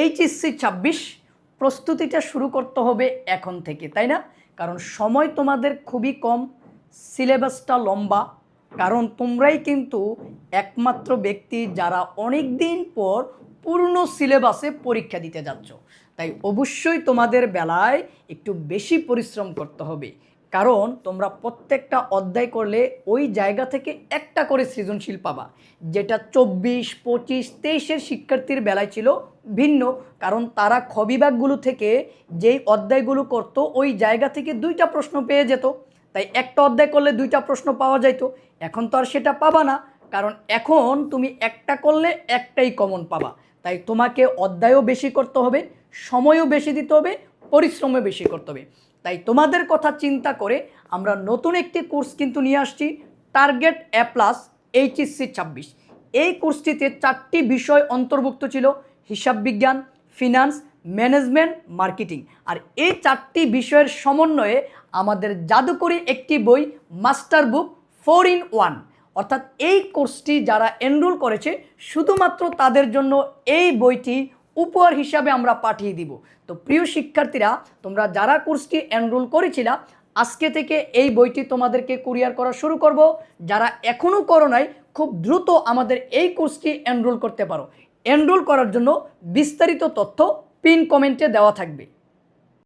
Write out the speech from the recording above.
HSC ছাব্বিশ প্রস্তুতিটা শুরু করতে হবে এখন থেকে, তাই না? কারণ সময় তোমাদের খুবই কম, সিলেবাসটা লম্বা, কারণ তোমরাই কিন্তু একমাত্র ব্যক্তি যারা অনেক দিন পর পূর্ণ সিলেবাসে পরীক্ষা দিতে যাচ্ছ। তাই অবশ্যই তোমাদের বেলায় একটু বেশি পরিশ্রম করতে হবে। কারণ তোমরা প্রত্যেকটা অধ্যায় করলে ওই জায়গা থেকে একটা করে সৃজনশীল পাবা, যেটা চব্বিশ, পঁচিশ, তেইশের শিক্ষার্থীর বেলায় ছিল ভিন্ন। কারণ তারা খ বিভাগগুলো থেকে যেই অধ্যায়গুলো করতো, ওই জায়গা থেকে দুইটা প্রশ্ন পেয়ে যেত। তাই একটা অধ্যায় করলে দুইটা প্রশ্ন পাওয়া যাইতো। এখন তো আর সেটা পাবা না, কারণ এখন তুমি একটা করলে একটাই কমন পাবা। তাই তোমাকে অধ্যায়ও বেশি করতে হবে, সময়ও বেশি দিতে হবে, পরিশ্রমও বেশি করতে হবে। তোমাদের কথা চিন্তা করে আমরা নতুন একটি কোর্স কিন্তু নিয়ে আসছি টার্গেট এ প্লাস এইচএসসি ছাব্বিশ। এই কোর্সটিতে চারটি বিষয় অন্তর্ভুক্ত ছিল, হিসাব বিজ্ঞান ফিনান্স ম্যানেজমেন্ট মার্কেটিং আর এই চারটি বিষয়ের সমন্বয়ে আমাদের জাদুকরি একটি বই master book four in one অর্থাৎ এই কোর্সটি যারা এনরোল করেছে, শুধুমাত্র তাদের জন্য এই বইটি উপহার হিসাবে আমরা পাঠিয়ে দিব। তো প্রিয় শিক্ষার্থীরা, তোমরা যারা কোর্সটি এনরোল করেছিলা, আজকে থেকে এই বইটি তোমাদেরকে কুরিয়ার করা শুরু করব। যারা এখনও করো নাই, খুব দ্রুত আমাদের এই কোর্সটি এনরোল করতে পারো। এনরোল করার জন্য বিস্তারিত তথ্য পিন কমেন্টে দেওয়া থাকবে।